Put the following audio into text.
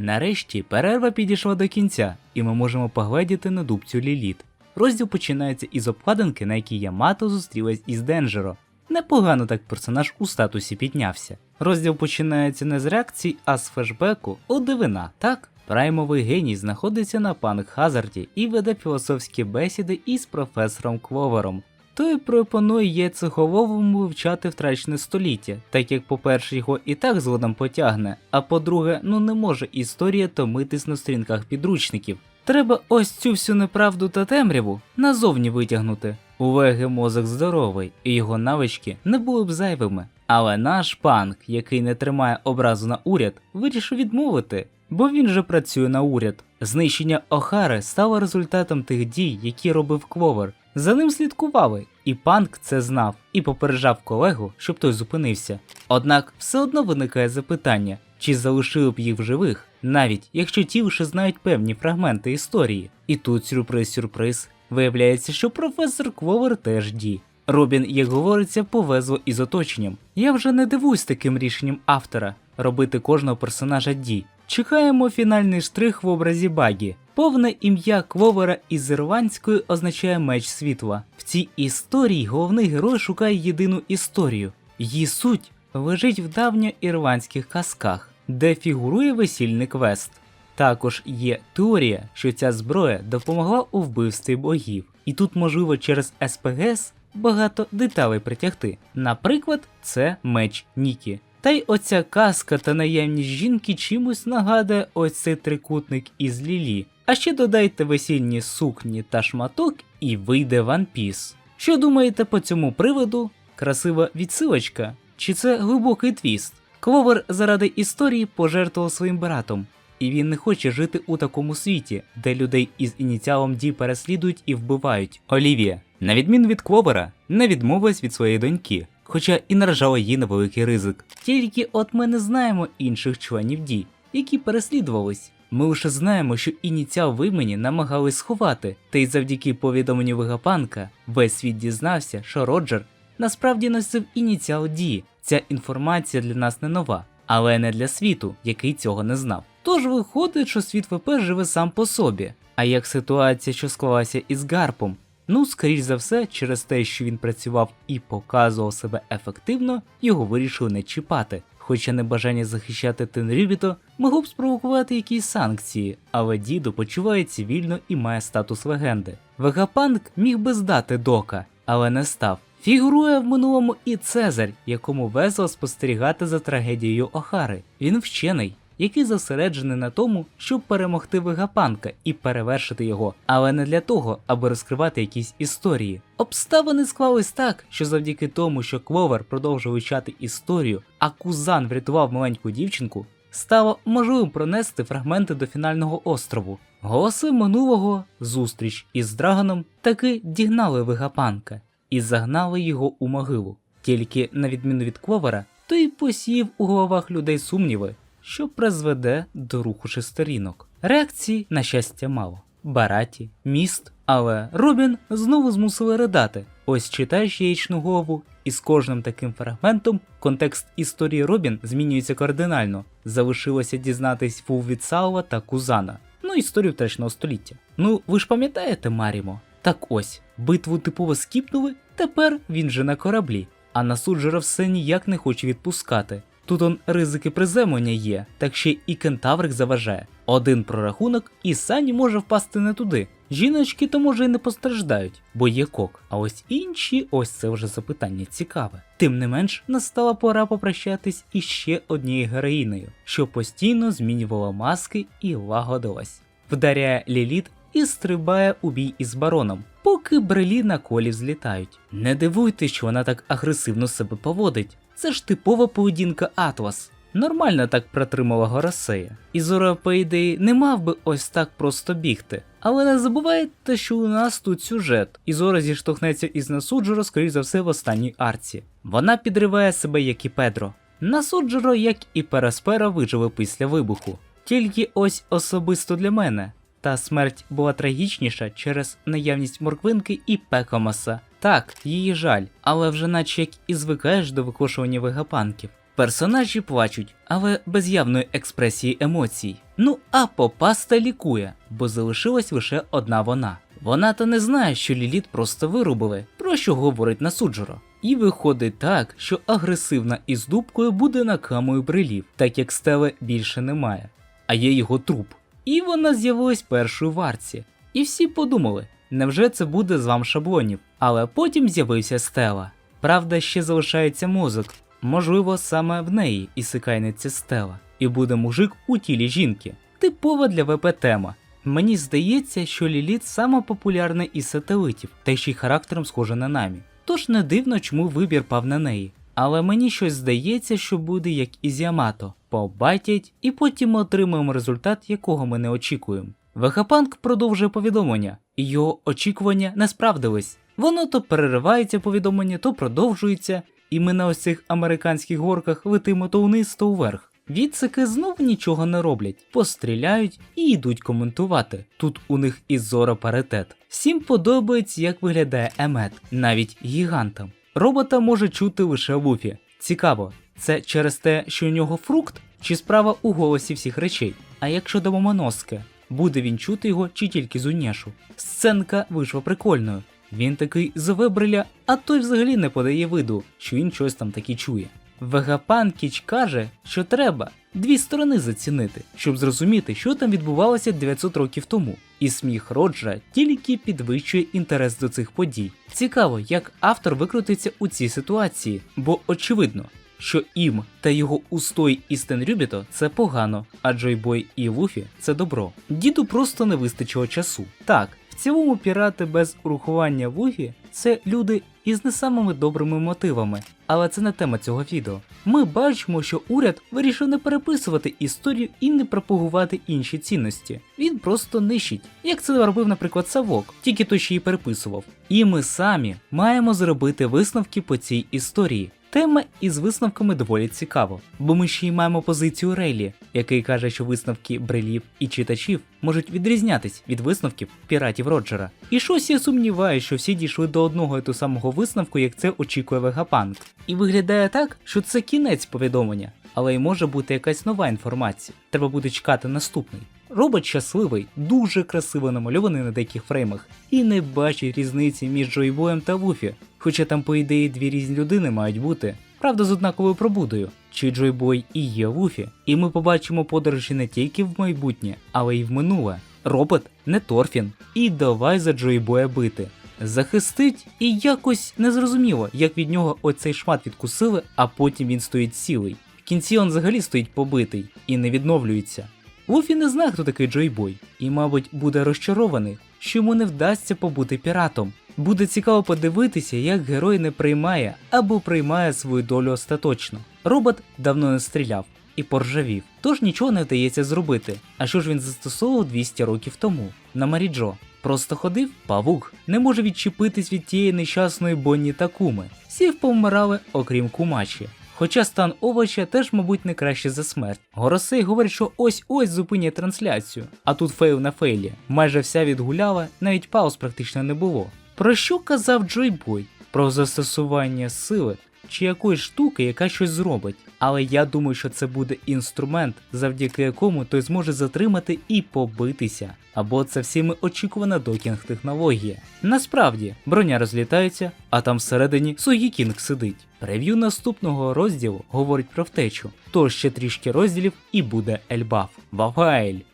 Нарешті перерва підійшла до кінця, і ми можемо погледіти на дубцю Ліліт. Розділ починається із обкладинки, на якій Ямато зустрілась із Денджеро. Непогано так персонаж у статусі піднявся. Розділ починається не з реакцій, а з флешбеку. О дивина, так? Праймовий геній знаходиться на панк Хазарді і веде філософські бесіди із професором Кловером. Той пропонує яйцеголовому вивчати втрачене століття, так як, по-перше, його і так згодом потягне, а по-друге, ну не може історія томитись на сторінках підручників. Треба ось цю всю неправду та темряву назовні витягнути. У Веги мозок здоровий, і його навички не були б зайвими. Але наш панк, який не тримає образу на уряд, вирішив відмовити, бо він же працює на уряд. Знищення Охари стало результатом тих дій, які робив Кловер. За ним слідкували, і панк це знав і попереджав колегу, щоб той зупинився. Однак все одно виникає запитання, чи залишили б їх в живих, навіть якщо ті лише знають певні фрагменти історії. І тут сюрприз-сюрприз. Виявляється, що професор Кловер теж ді. Робін, як говориться, повезло із оточенням. Я вже не дивуюсь таким рішенням автора робити кожного персонажа Ді. Чекаємо фінальний штрих в образі Багі. Повне ім'я Кловера із ірландської означає меч світла. В цій історії головний герой шукає єдину історію. Її суть лежить в давньоірландських казках, де фігурує весільний квест. Також є теорія, що ця зброя допомогла у вбивстві богів, і тут можливо через СПГС багато деталей притягти. Наприклад, це меч Нікі. Та й оця казка та наявність жінки чимось нагадує ось цей трикутник із Лілі. А ще додайте весільні сукні та шматок, і вийде One Piece. Що думаєте по цьому приводу? Красива відсилочка? Чи це глибокий твіст? Кловер заради історії пожертвував своїм братом, і він не хоче жити у такому світі, де людей із ініціалом Ді переслідують і вбивають. Олівія, на відміну від Кловера, не відмовилась від своєї доньки, хоча і наражала її на великий ризик. Тільки от ми не знаємо інших членів Ді, які переслідувались. Ми лише знаємо, що ініціал в імені намагались сховати, та й завдяки повідомленню Вегапанка весь світ дізнався, що Роджер насправді носив ініціал Ді. Ця інформація для нас не нова, але не для світу, який цього не знав. Тож виходить, що світ ВП живе сам по собі. А як ситуація, що склалася із Гарпом? Ну, скоріш за все, через те, що він працював і показував себе ефективно, його вирішили не чіпати. Хоча небажання захищати Тенрюбіто могло б спровокувати якісь санкції, але дідо почувається вільно і має статус легенди. Вегапанк міг би здати дока, але не став. Фігурує в минулому і Цезарь, якому весело спостерігати за трагедією Охари. Він вчений, який зосереджений на тому, щоб перемогти Вегапанка і перевершити його, але не для того, аби розкривати якісь історії. Обставини склались так, що завдяки тому, що Кловер продовжив вивчати історію, а Кузан врятував маленьку дівчинку, стало можливим пронести фрагменти до фінального острову. Голоси минулого, зустріч із Драгоном таки дігнали Вегапанка і загнали його у могилу. Тільки, на відміну від Кловера, той посів у головах людей сумніви, що призведе до руху шестерінок. Реакції, на щастя, мало. Бараті, міст, але Робін знову змусили ридати. Ось читаєш яєчну голову, і з кожним таким фрагментом контекст історії Робін змінюється кардинально. Залишилося дізнатись фул від Саула та Кузана. Ну, історію втраченого століття. Ну, ви ж пам'ятаєте, Марімо? Так ось, битву типово скіпнули, тепер він же на кораблі, а насуджера все ніяк не хоче відпускати. Тут он ризики приземлення є, так ще і кентаврик заважає. Один прорахунок, і сані може впасти не туди. Жіночки то може і не постраждають, бо є кок. А ось інші, ось це вже запитання цікаве. Тим не менш, настала пора попрощатись із ще однією героїнею, що постійно змінювала маски і лагодилась. Вдаряє Ліліт і стрибає у бій із бароном, поки брелі на колі злітають. Не дивуйтесь, що вона так агресивно себе поводить. Це ж типова поведінка Атлас. Нормально так протримала Горосея. І Зора, по ідеї, не мав би ось так просто бігти. Але не забувайте, що у нас тут сюжет, і Зора зіштовхнеться із Насуджеро, скоріш за все, в останній арці. Вона підриває себе, як і Педро. Насуджеро, як і Переспера, виживе після вибуху. Тільки ось особисто для мене. Та смерть була трагічніша через наявність морквинки і пекомаса. Так, її жаль, але вже наче як і звикаєш до викошування вегапанків. Персонажі плачуть, але без явної експресії емоцій. Ну а попаста лікує, бо залишилась лише одна вона. Вона та не знає, що Ліліт просто вирубили, про що говорить Насуджеро. І виходить так, що агресивна із дубкою буде накамою брилів, так як стели більше немає, а є його труп. І вона з'явилась першою в арці. І всі подумали, невже це буде з вам шаблонів? Але потім з'явився стела. Правда, ще залишається мозок. Можливо, саме в неї ісикайнеться стела, і буде мужик у тілі жінки. Типова для ВП тема. Мені здається, що Ліліт сама популярна із сателитів, та ще й характером схожа на намі. Тож не дивно, чому вибір пав на неї. Але мені щось здається, що буде як із Ямато. Побатять, і потім ми отримаємо результат, якого ми не очікуємо. Вегапанк продовжує повідомлення, і його очікування не справдились. Воно то переривається повідомлення, то продовжується, і ми на ось цих американських горках летимо то вниз, то вверх. Відсики знов нічого не роблять, постріляють і йдуть коментувати. Тут у них із зора паритет. Всім подобається, як виглядає Емет, навіть гігантам. Робота може чути лише Луфі. Цікаво, це через те, що у нього фрукт, чи справа у голосі всіх речей. А якщо до Момоноске, буде він чути його чи тільки зуняшу? Сценка вийшла прикольною. Він такий зове бриля, а той взагалі не подає виду, що він щось там таки чує. Вегапанкіч каже, що треба дві сторони зацінити, щоб зрозуміти, що там відбувалося 900 років тому. І сміх Роджера тільки підвищує інтерес до цих подій. Цікаво, як автор викрутиться у цій ситуації, бо очевидно, що Ім та його устой Істен Рюбіто це погано, а Джойбой і Луфі це добро. Діду просто не вистачило часу. Так, в цілому пірати без урахування Луфі це люди із не самими добрими мотивами, але це не тема цього відео. Ми бачимо, що уряд вирішив не переписувати історію і не пропагувати інші цінності. Він просто нищить, як це робив, наприклад, Савок, тільки той ще й переписував. І ми самі маємо зробити висновки по цій історії. Тема із висновками доволі цікаво, бо ми ще й маємо позицію Рейлі, який каже, що висновки брелів і читачів можуть відрізнятись від висновків піратів Роджера. І щось я сумніваюся, що всі дійшли до одного і того самого висновку, як це очікує Вегапанк. І виглядає так, що це кінець повідомлення, але й може бути якась нова інформація. Треба буде чекати наступний. Робот щасливий, дуже красиво намальований на деяких фреймах, і не бачить різниці між Джойбоєм та Вуфі, хоча там, по ідеї, дві різні людини мають бути. Правда, з однаковою пробудою, чи Джойбой і є Вуфі, і ми побачимо подорожі не тільки в майбутнє, але й в минуле. Робот не Торфін, і давай за Джойбоя бити. Захистить і якось незрозуміло, як від нього оцей шмат відкусили, а потім він стоїть цілий. В кінці він взагалі стоїть побитий і не відновлюється. Луфі не знає, хто такий Джойбой, і, мабуть, буде розчарований, що йому не вдасться побути піратом. Буде цікаво подивитися, як герой не приймає або приймає свою долю остаточно. Робот давно не стріляв і поржавів, тож нічого не вдається зробити. А що ж він застосовував 200 років тому на Маріджо? Просто ходив павук, не може відчепитись від тієї нещасної Бонні та куми. Всі повмирали, окрім кумачі. Хоча стан овоча теж, мабуть, не краще за смерть. Горосей говорить, що ось ось зупинять трансляцію, а тут фейл на фейлі. Майже вся відгуляла, навіть пауз практично не було. Про що казав Джойбой? Про застосування сили чи якоїсь штуки, яка щось зробить. Але я думаю, що це буде інструмент, завдяки якому той зможе затримати і побитися. Або це всіми очікувана докінг технологія. Насправді, броня розлітається, а там всередині Сугі Кінг сидить. Прев'ю наступного розділу говорить про втечу, тож ще трішки розділів і буде Ельбаф. Вафаель!